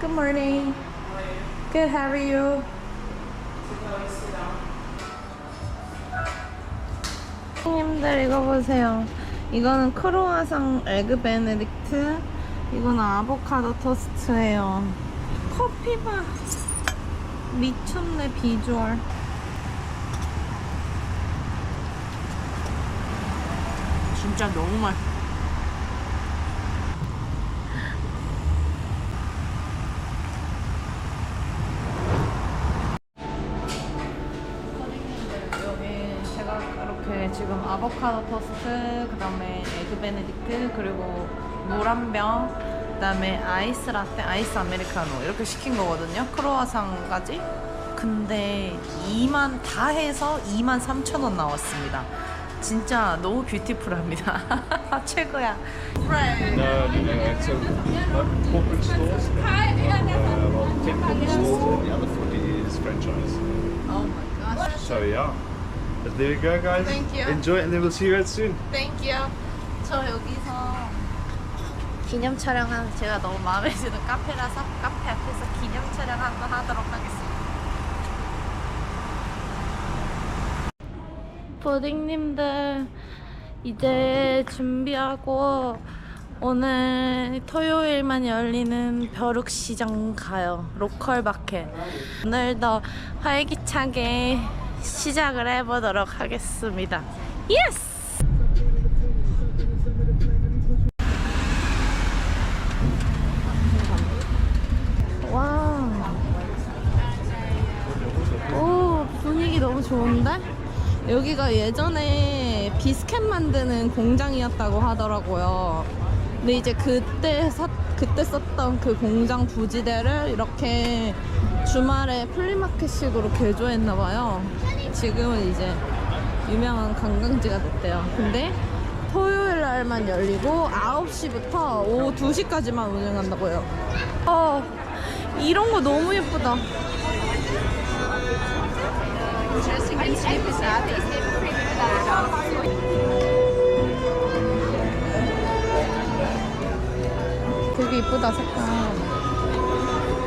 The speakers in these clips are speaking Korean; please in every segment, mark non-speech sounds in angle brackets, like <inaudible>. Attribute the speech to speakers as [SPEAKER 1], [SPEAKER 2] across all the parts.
[SPEAKER 1] Good morning. Good. How are you? 선생님들 이거 보세요. 이거는 크로아상 에그 베네딕트. 이거는 아보카도 토스트예요. 커피바 미쳤네 비주얼. 진짜 너무 맛. 여기 제가 이렇게 지금 아보카도 토스트, 그 다음에 에그 베네딕트, 그리고 물 한 병, 그 다음에 아이스 라떼, 아이스 아메리카노 이렇게 시킨 거거든요. 크로아상까지. 근데 2만 다 해서 2만 3천 원 나왔습니다. 진짜 너무 뷰티풀합니다. 최고야.
[SPEAKER 2] No, no, no. It's a, like corporate stores. Uh, well, 10 corporate stores and the other 40 is franchise.
[SPEAKER 1] Oh my gosh.
[SPEAKER 2] So, yeah. But there you go, guys.
[SPEAKER 1] Thank you.
[SPEAKER 2] Enjoy and then we'll see you guys soon.
[SPEAKER 1] Thank you. 저 여기서 기념 촬영하는 제가 너무 마음에 드는 카페라서 카페 앞에서 기념 촬영 한번 하도록 하겠습니다. 부딩님들 이제 준비하고 오늘 토요일만 열리는 벼룩시장 가요. 로컬 마켓. 오늘도 활기차게 시작을 해보도록 하겠습니다. 예스! 와. 오, 분위기 너무 좋은데? 여기가 예전에 비스켓 만드는 공장이었다고 하더라고요. 근데 이제 그때 사, 그때 썼던 그 공장 부지대를 이렇게 주말에 플리마켓식으로 개조했나 봐요. 지금은 이제 유명한 관광지가 됐대요. 근데 토요일 날만 열리고 9시부터 오후 2시까지만 운영한다고요. 어, 이런 거 너무 예쁘다. 이쁘다 색깔.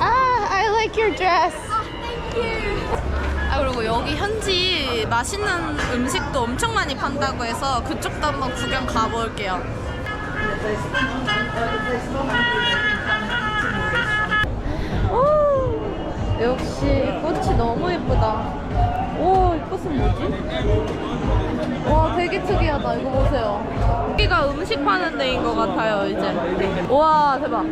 [SPEAKER 1] 아, I like your dress. 아 그리고 여기 현지 맛있는 음식도 엄청 많이 판다고 해서 그쪽도 한번 구경 가볼게요. 오, 역시 이 꽃이 너무 예쁘다. 오, 이 꽃은 뭐지? 와, 되게 특이하다. 이거 보세요. 음식 파는 데인 것 같아요, 이제. 와, 대박.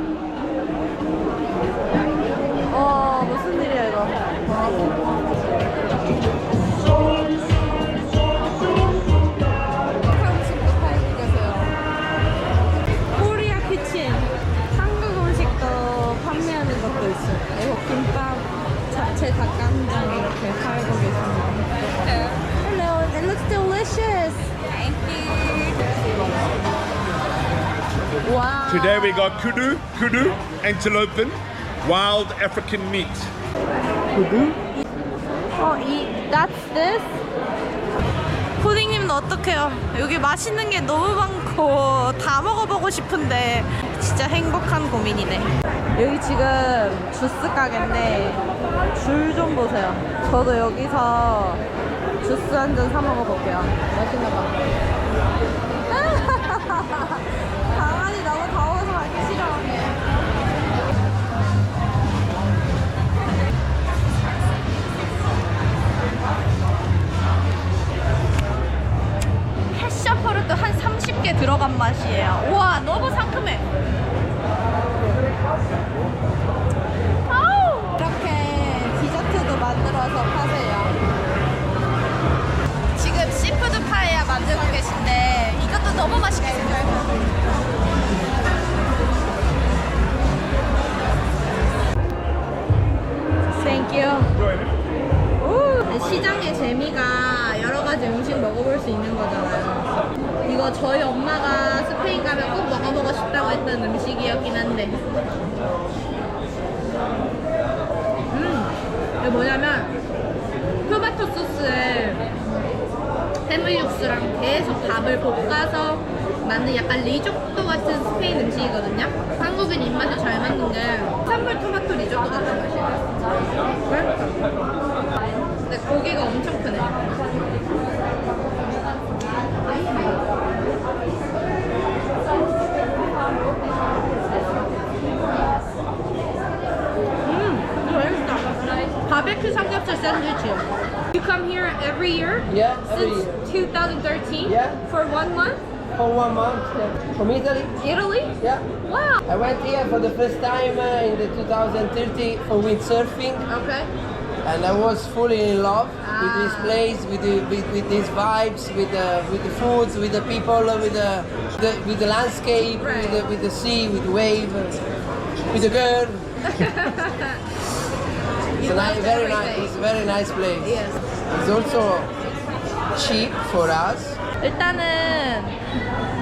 [SPEAKER 1] 와, 무슨 일이야, 이거. 팔고 계세요. 코리아 키친. 한국 음식도 판매하는 것도 있어요. 그리고 김밥, 잡채, 닭강정 이렇게 팔고 계십니다. Hello, it looks delicious. Thank you. Wow.
[SPEAKER 2] Today we got kudu, kudu, antelope, wild African meat.
[SPEAKER 1] 어, 이, that's this? 푸딩님은 어떡해요? 여기 맛있는 게 너무 많고 다 먹어보고 싶은데 진짜 행복한 고민이네. 여기 지금 주스 가게인데 줄 좀 보세요. 저도 여기서 주스 한 잔 사 먹어볼게요. 맛있나 봐. 너무 맛있게 생겼어요. 오, 시장의 재미가 여러 가지 음식 먹어볼 수 있는 거잖아요. 이거 저희 엄마가 스페인 가면 꼭 먹어보고 싶다고 했던 음식이었긴 한데. 음, 이게 뭐냐면 토마토 소스에 해물 육수랑 계속 밥을 볶아서 만든 약간 리조또 같은 스페인 음식이거든요. 한국인 입맛에 잘 맞는 게 산불 토마토 것 같은 맛이야. 왜? 근데 고기가 엄청 크네. 음. 바베큐 삼겹살 샌드위치.
[SPEAKER 3] You come here every year?
[SPEAKER 4] Yeah, every
[SPEAKER 3] Since 2013?
[SPEAKER 4] Yeah.
[SPEAKER 3] For one month?
[SPEAKER 4] For one month. Yeah. From Italy?
[SPEAKER 3] Italy?
[SPEAKER 4] Yeah.
[SPEAKER 3] Wow.
[SPEAKER 4] I went here for the first time uh, in the 2013 for windsurfing,
[SPEAKER 3] Okay.
[SPEAKER 4] and I was fully in love with this
[SPEAKER 3] Ah.
[SPEAKER 4] place, with the with, with these vibes, with the with the foods, with the people, with the, the with the landscape,
[SPEAKER 3] Right.
[SPEAKER 4] with the with the sea, with the wave, uh, with the girl. <laughs> it's a nice, very nice. It's a very nice place.
[SPEAKER 3] Yes.
[SPEAKER 4] It's also cheap for us.
[SPEAKER 1] 일단은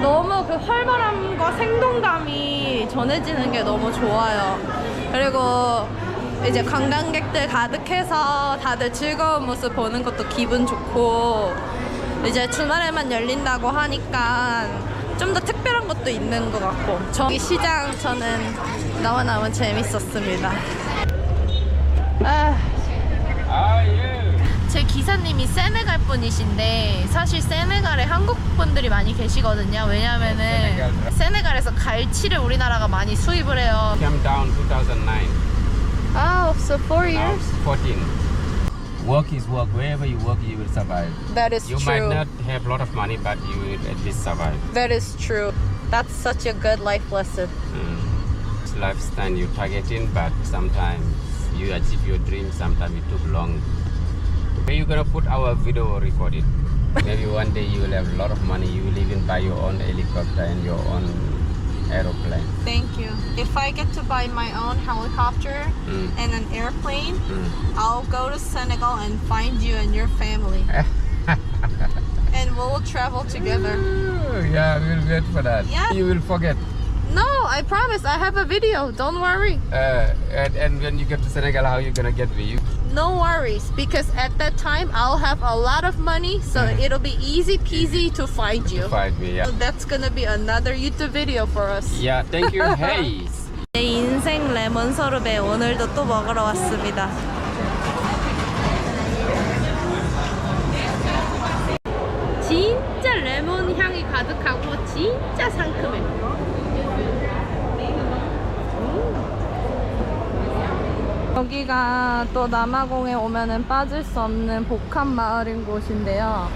[SPEAKER 1] 너무 그 활발함과 생동감이 전해지는 게 너무 좋아요. 그리고 이제 관광객들 가득해서 다들 즐거운 모습 보는 것도 기분 좋고 이제 주말에만 열린다고 하니까 좀 더 특별한 것도 있는 것 같고 저기 시장 저는 너무너무 재밌었습니다. 아.
[SPEAKER 2] How are you?
[SPEAKER 1] 제 기사님이 세네갈 분이신데 사실 세네갈에 한국 분들이 많이 계시거든요. 왜냐면은
[SPEAKER 2] 세네갈.
[SPEAKER 1] 세네갈에서 갈치를 우리나라가 많이 수입을 해요.
[SPEAKER 2] Came down 2009.
[SPEAKER 1] 아, so four
[SPEAKER 2] Now
[SPEAKER 1] years.
[SPEAKER 2] 14. Work is work. Wherever you work, you will survive.
[SPEAKER 1] That is
[SPEAKER 2] You might
[SPEAKER 1] true.
[SPEAKER 2] not have a lot of money, but you will at least survive.
[SPEAKER 1] That is true. That's such a good life lesson.
[SPEAKER 2] Mm. It's lifestyle you targeting, but sometimes you achieve your dream. Sometimes it took long. Where you gonna put our video or record it? Maybe one day you will have a lot of money. You will even buy your own helicopter and your own aeroplane.
[SPEAKER 1] Thank you. If I get to buy my own helicopter
[SPEAKER 2] Mm.
[SPEAKER 1] and an airplane,
[SPEAKER 2] Mm.
[SPEAKER 1] I'll go to Senegal and find you and your family. <laughs> and we'll travel together.
[SPEAKER 2] Yeah, we'll wait for that.
[SPEAKER 1] Yeah.
[SPEAKER 2] You will forget.
[SPEAKER 1] No, I promise. I have a video. Don't worry.
[SPEAKER 2] Uh, and, and when you get to Senegal, how you gonna get me? You,
[SPEAKER 1] No worries, because at that time I'll have a lot of money, so it'll be easy peasy to find you.
[SPEAKER 2] to find me, yeah.
[SPEAKER 1] So that's gonna be another YouTube video for us.
[SPEAKER 2] Yeah, thank you. <laughs> hey.
[SPEAKER 1] 내 인생 레몬 서르베 오늘도 또 먹으러 왔습니다.
[SPEAKER 3] 진짜 레몬 향이 가득하고 진짜 상큼해.
[SPEAKER 1] 여기가 또 남아공에 오면은 빠질 수 없는 복합 마을인 곳인데요.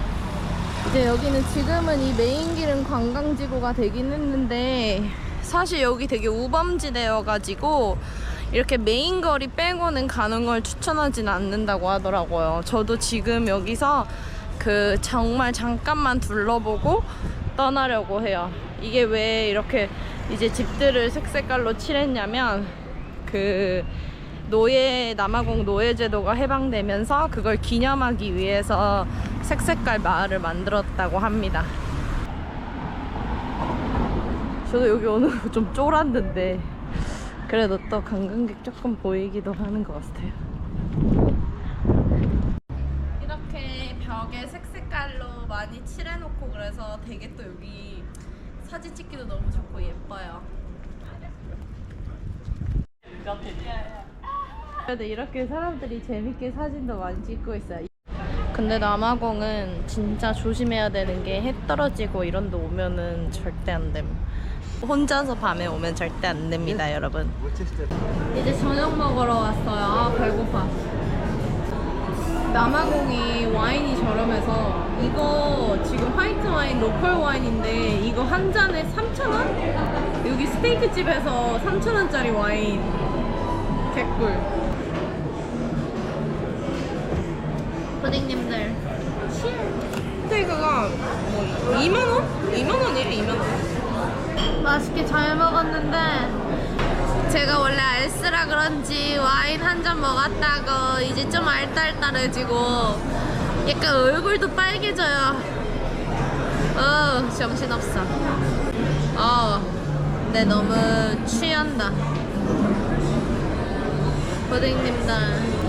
[SPEAKER 1] 이제 여기는 지금은 이 메인 길은 관광지구가 되긴 했는데 사실 여기 되게 우범지대여가지고 이렇게 메인 거리 빼고는 가는 걸 추천하진 않는다고 하더라고요. 저도 지금 여기서 그 정말 잠깐만 둘러보고 떠나려고 해요. 이게 왜 이렇게 이제 집들을 색색깔로 칠했냐면 그 노예 남아공 노예 제도가 해방되면서 그걸 기념하기 위해서 색색깔 마을을 만들었다고 합니다. 저도 여기 거 <laughs> 좀 쫄았는데 그래도 또 관광객 조금 보이기도 하는 것 같아요. 이렇게 벽에 색색깔로 많이 칠해놓고 그래서 되게 또 여기 사진 찍기도 너무 좋고 예뻐요. 그래도 이렇게 사람들이 재밌게 사진도 많이 찍고 있어요. 근데 남아공은 진짜 조심해야 되는 게 해 떨어지고 이런 데 오면은 절대 안 됨. 혼자서 밤에 오면 절대 안 됩니다, 여러분. 이제 저녁 먹으러 왔어요. 아, 배고파. 남아공이 와인이 저렴해서 이거 지금 화이트 와인 로컬 와인인데 이거 한 잔에 3,000원? 여기 스테이크 집에서 3,000원짜리 와인 개꿀. 고객님들. 스테이크가 뭐 2만원? 2만원이래 2만원. 맛있게 잘 먹었는데 제가 원래 알쓰라 그런지 와인 한 잔 먹었다고 이제 좀 알딸딸해지고 약간 얼굴도 빨개져요. 어 정신없어. 어 근데 너무 취한다 고객님들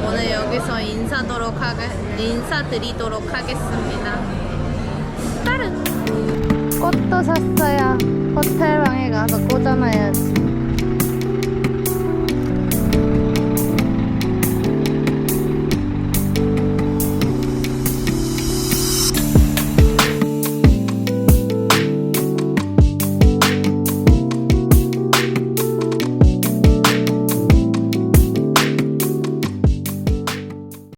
[SPEAKER 1] 오늘 여기서 인사도록 하게, 인사드리도록 하겠습니다. 다른 꽃도 샀어요. 호텔 방에 가서 꽂아놔야지